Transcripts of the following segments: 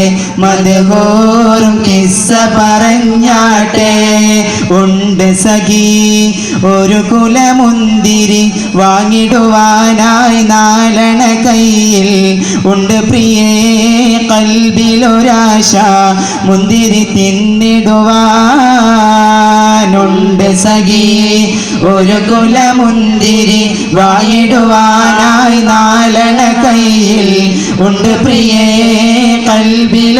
എന്റെ മതഹോറും കിസ്സ പറഞ്ഞാട്ടെ. ഉണ്ട് സഖി ഒരു കുലമുന്തിരി വാങ്ങിടുവാനായി നാലണ കയ്യിൽ. ഉണ്ട് പ്രിയേ കൽബിലൊരാശ മുന്തിരി തിന്നിടുവാനുണ്ട് സഖി ഒരു കുലമുന്തിരി വായിടുവാനായി നാലണ കയ്യിൽ. ഉണ്ട് പ്രിയേ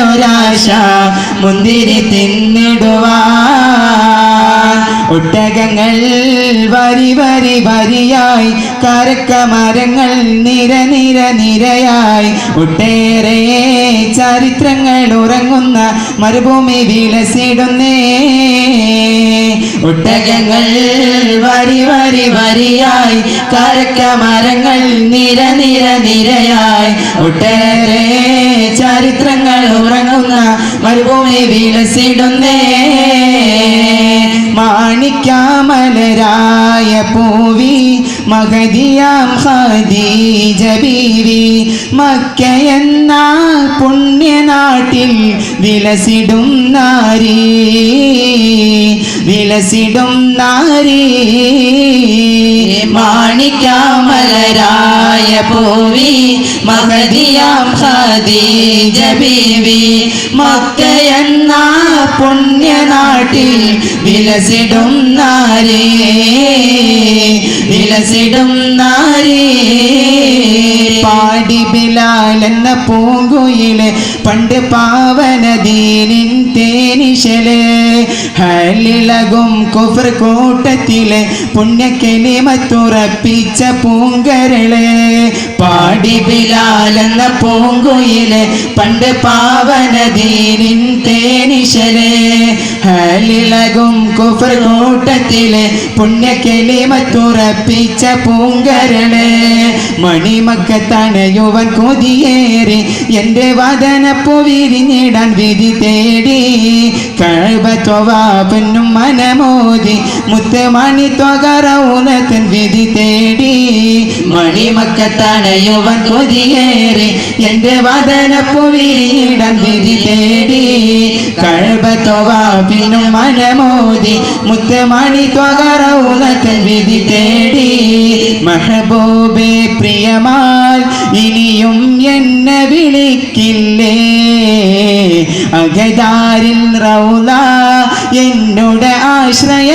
കൽബിലൊരാശ മുന്തിരി തിന്നിടുവാൻ. ഒട്ടകങ്ങൾ വരി വരി വരിയായി കരക്ക മരങ്ങൾ നിര നിര നിരയായി. ഒട്ടേറെ ചരിത്രങ്ങൾ ഉറങ്ങുന്ന മരുഭൂമി വിലസിടുന്നേ. ഒട്ടകങ്ങൾ വരി വരി വരിയായി കരക്ക മരങ്ങൾ നിര നിര നിരയായി. ഒട്ടേറെ ചരിത്രങ്ങൾ ഉറങ്ങുന്ന മരുഭൂമി വിലസിടുന്നേ. മാണിക്കാമലരായ പൂവി മഹദിയാം ഖദീജ ബീവി മക്കയെന്ന പുണ്യനാട്ടിൽ വിലസിടും നാരി വിലസിടും നാരി. മാണിക്കാമലരായ പൂവി മഹദിയാം ഖദീജ ബീവി മക്കയെന്ന പുണ്യനാട്ടിൽ വിലസിടും നാരി വിലസിടും നാരേ. പാടി ബിലാൽ എന്ന പൂങ്കുയിലെ പണ്ട് പാവനദീനിൻ തേനിശൽ. ഹലിളകും കുഫർ കൂട്ടത്തിലെ പുണ്യക്കെളിമത്തുറപ്പിച്ച പൂങ്കരളെ. പാടി ബിലാലെന്ന പൂങ്കുയിലെ പണ്ട് പാവനദീനിൻ തേനിശലെ. ഹലിളകും കുഫർ കൂട്ടത്തിലെ പൂങ്കരളെ. മണിമക്കത്താണ് യുവൻ കൊതിയേറി എന്റെ വദനപ്പോ വിരിഞ്ഞിടാൻ വിധി തേടി കഴുപത്വവാപ്പനും മനമോതി മുത്തമണി ത്വകറൗനത്തൻ വിധി തേടി. മണിമക്കത്തണയുവൻ കൊതിയേറി എന്റെ വദനപ്പോ വിരിഞ്ഞിടാൻ വിധി തേടി കഴുപത്വവാപ്പിനും മനമോതി മുത്തമണി ത്വകറൗനത്തൻ വിധി തേടി. മെഹബൂബേ പ്രിയമാൽ ഇനിയും എന്നെ വിളിക്കില്ലേ? അഗതാരിൽ റൗല എന്നോട് ആശ്രയ